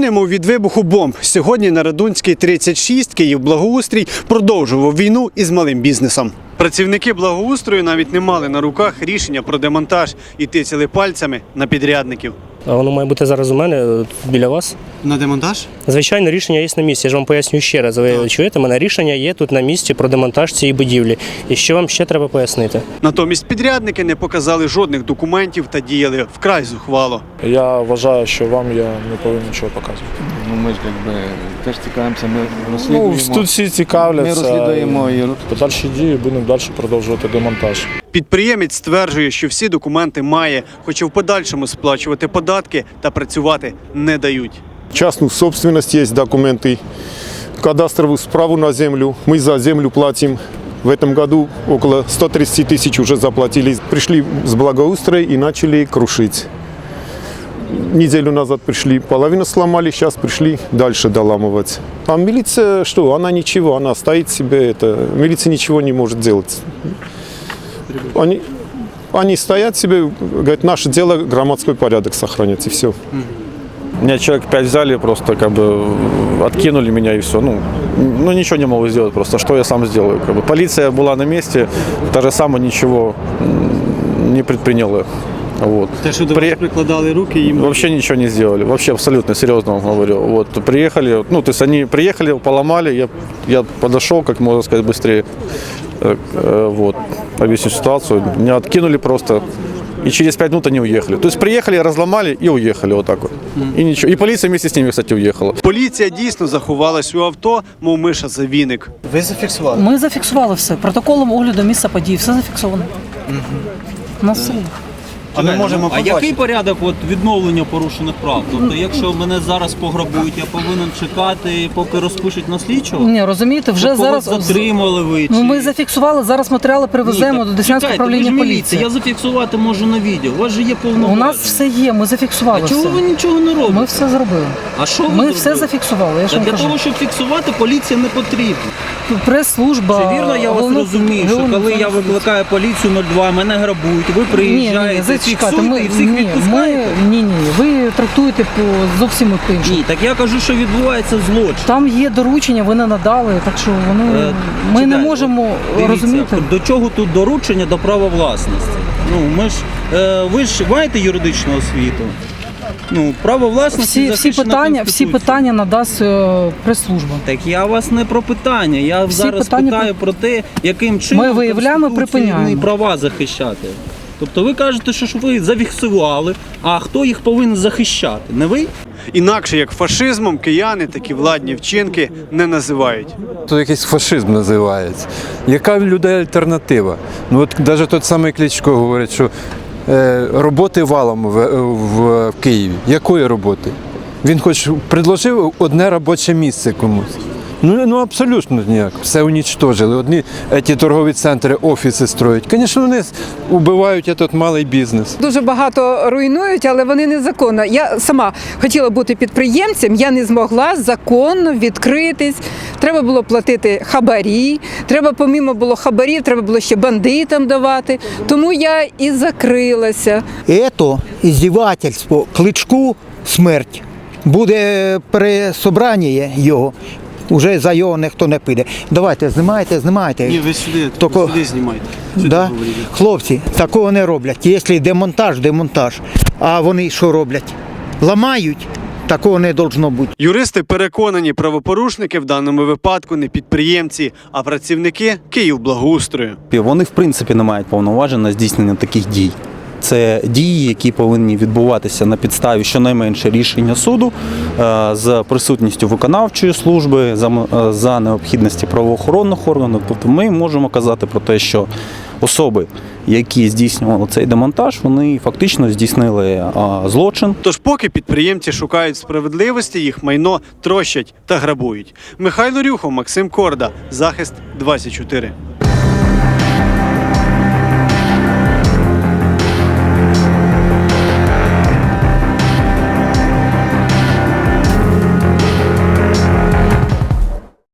немов від вибуху бомб. Сьогодні на Радунській 36 Київ Благоустрій продовжував війну із малим бізнесом. Працівники благоустрою навіть не мали на руках рішення про демонтаж і тицяли пальцями на підрядників. А воно має бути зараз у мене е, біля вас. На демонтаж? Звичайно, рішення є на місці. Я ж вам поясню ще раз. Ви чуєте мене? Рішення є тут на місці про демонтаж цієї будівлі. І що вам ще треба пояснити? Натомість підрядники не показали жодних документів та діяли вкрай зухвало. Я вважаю, що вам я не повинен нічого показувати Ну ми ж якби теж цікавимося, ми Ну, розслідуємо. тут всі ми цікавляться. розслідуємо і Подальші дії будемо далі продовжувати демонтаж. Підприємець стверджує, що всі документи має, хоча в подальшому сплачувати податки та працювати не дають. частную собственность есть документы, кадастровую справу на землю. Мы за землю платим. В этом году около 130 тысяч уже заплатили. Пришли с благоустроя и начали крушить. Неделю назад пришли, половину сломали, сейчас пришли дальше доламывать. А милиция что? Она ничего, она стоит себе. Это, милиция ничего не может делать. Они, они стоят себе, говорят, наше дело громадской порядок сохранять и все. Меня человек пять взяли, просто как бы откинули меня и все. Ну, ну ничего не могу сделать просто. Что я сам сделаю? Как бы, полиция была на месте, та же самое ничего не предприняла. Вот. Те, що до При- вас прикладали руки, їм Вообще ничего не сделали. Вообще абсолютно серьезно вам говорю. Вот приехали, ну то есть они приехали, поломали, я, я подошел, как можно сказать, быстрее. Э, э, Вот, объясню ситуацию. Меня откинули просто. И через пять минут они уехали. То есть приехали, разломали и уехали вот так вот. И ничего. И полиция вместе с ними, кстати, уехала. Поліція дійсно заховалась у авто, мов миша за віник. Ви зафіксували? Ми зафіксували все. Протоколом огляду місця подій, все зафіксовано. У нас все є. А ми можемо А який порядок от, відновлення порушених прав? Тобто, якщо мене зараз пограбують, я повинен чекати, поки розпишуть на слідчого? Ні, розумієте, вже Когось зараз затримали ви. Чи... Ну, ми зафіксували, зараз матеріали привеземо Ні, до так Деснянського управління поліції. Я зафіксувати можу на відео. У вас же є повноваження. У нас все є, ми зафіксували А чого все. ви нічого не робите? Ми все зробили. А що ви Ми зробили? все зафіксували. Я ж Та вам для кажу. того, щоб фіксувати, поліція не потрібна. Прес-служба. Чи вірно я вас головне- розумію, що коли я викликаю поліцію 02, мене грабують, ви приїжджаєте, фіксуєте ми, і всіх ні, відпускаєте? ні, ні, ви трактуєте по зовсім по-іншому. Ні, так я кажу, що відбувається злочин. Там є доручення, ви не надали, так що вони, Е, ми не чекайте, можемо Дивіться, розуміти. До чого тут доручення до права власності? Ну, ми ж, е, ви ж маєте юридичну освіту. Ну, право власності Всі, всі захищено питання, всі Конституцією. питання надасть е, прес-служба. Так я вас не про питання. Я Всі зараз питання питаю про те, яким чином Ми виявляємо, конституційні припиняємо. права захищати. Тобто ви кажете, що ж ви зафіксували, а хто їх повинен захищати? Не ви? Інакше як фашизмом кияни такі владні вчинки не називають. Тут якийсь фашизм називається. Яка в людей альтернатива? Ну от навіть той самий Кличко говорить, що е, роботи валом в, в, в Києві. Якої роботи? Він хоч предложив одне робоче місце комусь. Ну, ну абсолютно ніяк. Все унічтожили. Одні ці торгові центри, офіси строять. Звісно, вони вбивають этот малий бізнес. Дуже багато руйнують, але вони незаконно. Я сама хотіла бути підприємцем, я не змогла законно відкритись. Треба було платити хабарі. Треба, помімо було хабарів, треба було ще бандитам давати. Тому я і закрилася. Ето іздівательство, кличку смерть. Буде пересобрання його. Уже за його ніхто не піде. Давайте, знімайте, знімайте. Ні, ви сюди, Тільки- сюди знімайте. Да? Хлопці, такого не роблять. Якщо демонтаж, демонтаж. А вони що роблять? Ламають, такого не должно бути. Юристи переконані, правопорушники в даному випадку не підприємці, а працівники Київблагоустрою. Вони в принципі не мають повноважень на здійснення таких дій. Це дії, які повинні відбуватися на підставі щонайменше рішення суду е, з присутністю виконавчої служби е, за необхідності правоохоронних органів. Тобто ми можемо казати про те, що особи, які здійснювали цей демонтаж, вони фактично здійснили е, злочин. Тож, поки підприємці шукають справедливості, їх майно трощать та грабують. Михайло Рюхов, Максим Корда, захист 24.